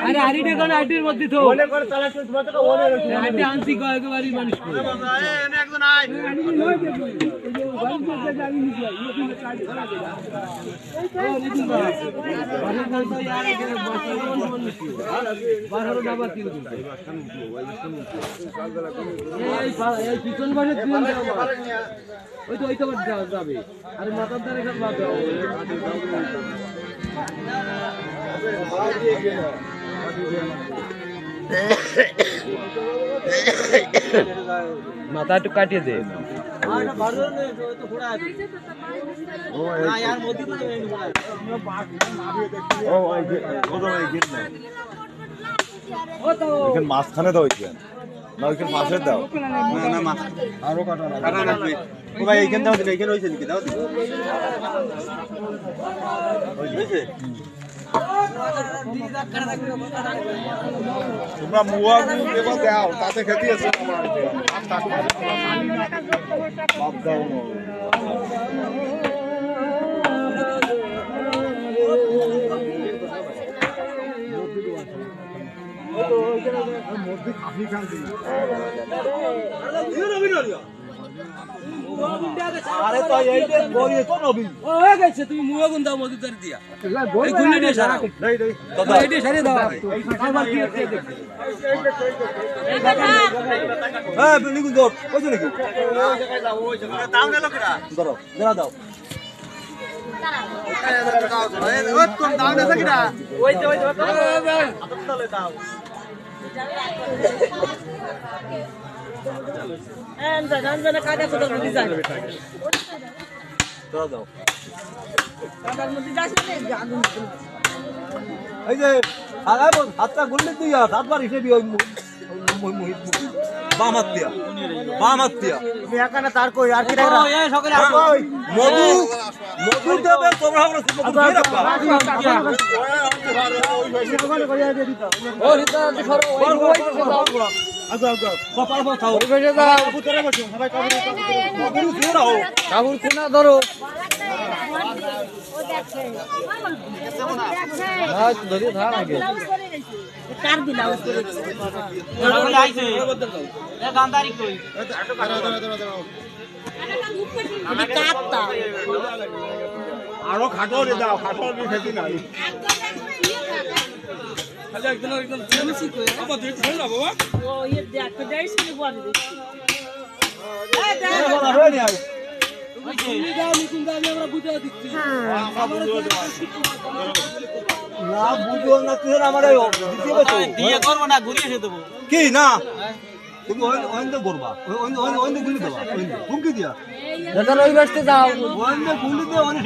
আরে আরিটা কোন আইটির মধ্যে তো মনে করে তালা চুল তোমার তো ওনে রয়েছে আইটি আনছি কয়েকবারই মানুষ করে এই পা- এই পিছন মা। ওই তো ওই তো যাবে আরে মাথার দ্বারা বাদ দাও মাথা একটু কাটিয়ে দে। মাঝখানে দাও এখানে না ওইখানে পাশে দাও। ভাই এইখানে দাও এইখানে হয়েছে নাকি? দাও দিলে। তোমরা মুয়া মুখ এবার দাও তাতে খেতে আছে বাপ দাও আরে তো এই যে গড়িয়ে তো নবী হয়ে গেছে তুমি মুয়া গুন দাও মধুদার দিয়া। এই গুন্ডি দিয়ে সারা। দাদা এইটা সারিয়ে দাও। আবার কি হচ্ছে দেখো। হ্যাঁ লিখুন দৌড় কইছো নাকি? দাও। না লোকরা ধরো দাও দাও দাও। দাও। এই যে হাতটা গুললে তুই আর হাতবার হিসেবে ওই বাম হাত দিয়া ওই, মধু মধু দেবে তোমরা আমরা মধু দিয়ে রাখবা ও রিতা সরো ধরো। ধার আগে কার ব্লাউজ করেছে আরও খাটো রে দাও খাটো রে খেতে নাই নি আয়। তুমি দাও নিকুন দাও আমি আমরা বুঝে দিচ্ছি না তুই আমার কি না তুমি ওই- ওইন্দে করবা। ওই- ওই- ওই- ওইন্দে গুলি দেবা। হুমকি দিয়া? দাদা ওই বাসতে দাও ওইন্দে গুলি দিয়ে অনেক।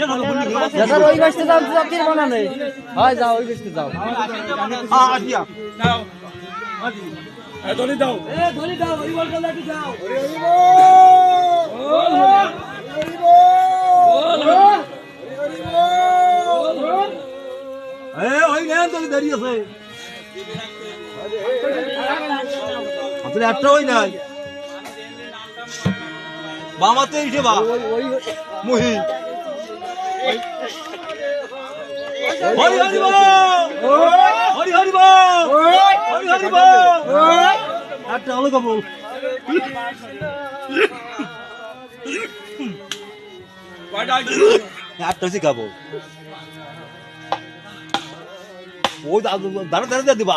ওই বাসতে দাও চাকরির মানা নেই। হয় যাও ওই বাসতে দাও হ্যাঁ, আসিয়া। এ ধরি দাও। ওই বলটা লাঠি দাও এ, ওই নেন তো দাঁড়িয়ে আছে। আসলে একটা ওই নাই বামাতে ইটে বা মুহি হরি হরি বল হরি হরি বল হরি হরি বল একটা হলো কবুল একটা শিখাবো ওই দাঁড়া দাঁড়া দিবা